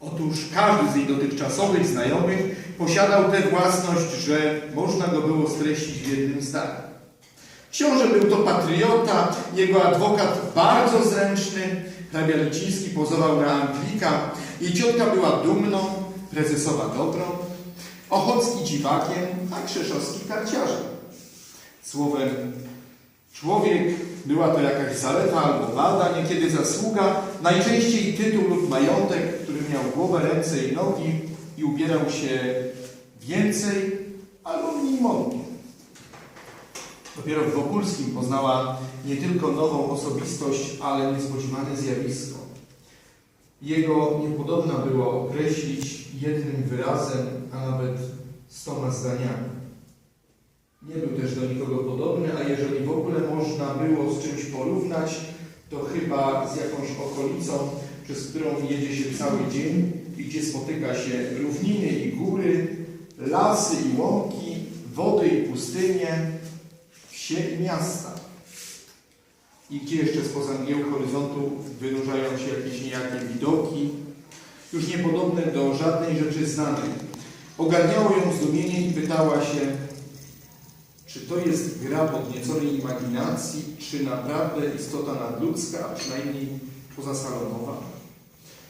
Otóż każdy z jej dotychczasowych znajomych posiadał tę własność, że można go było streścić w jednym zdaniu. Książę był to patriota, jego adwokat bardzo zręczny, hrabia Liciński pozował na Anglika, jej ciotka była dumną, prezesowa dobrą, Ochocki dziwakiem, a Krzeszowski karciarzem. Słowem, człowiek była to jakaś zaleta albo wada, niekiedy zasługa, najczęściej tytuł lub majątek, który miał głowę, ręce i nogi i ubierał się więcej albo mniej modnie. Dopiero w Wokulskim poznała nie tylko nową osobistość, ale niespodziewane zjawisko. Jego niepodobna było określić jednym wyrazem, a nawet stoma zdaniami. Nie był też do nikogo podobny, a jeżeli w ogóle można było z czymś porównać, to chyba z jakąś okolicą, przez którą jedzie się cały dzień i gdzie spotyka się równiny i góry, lasy i łąki, wody i pustynie, wsie i miasta. I gdzie jeszcze spoza mgieł horyzontu wynurzają się jakieś niejakie widoki, już niepodobne do żadnej rzeczy znanej. Ogarniało ją zdumienie i pytała się, czy to jest gra podnieconej imaginacji, czy naprawdę istota nadludzka, a przynajmniej pozasalonowa?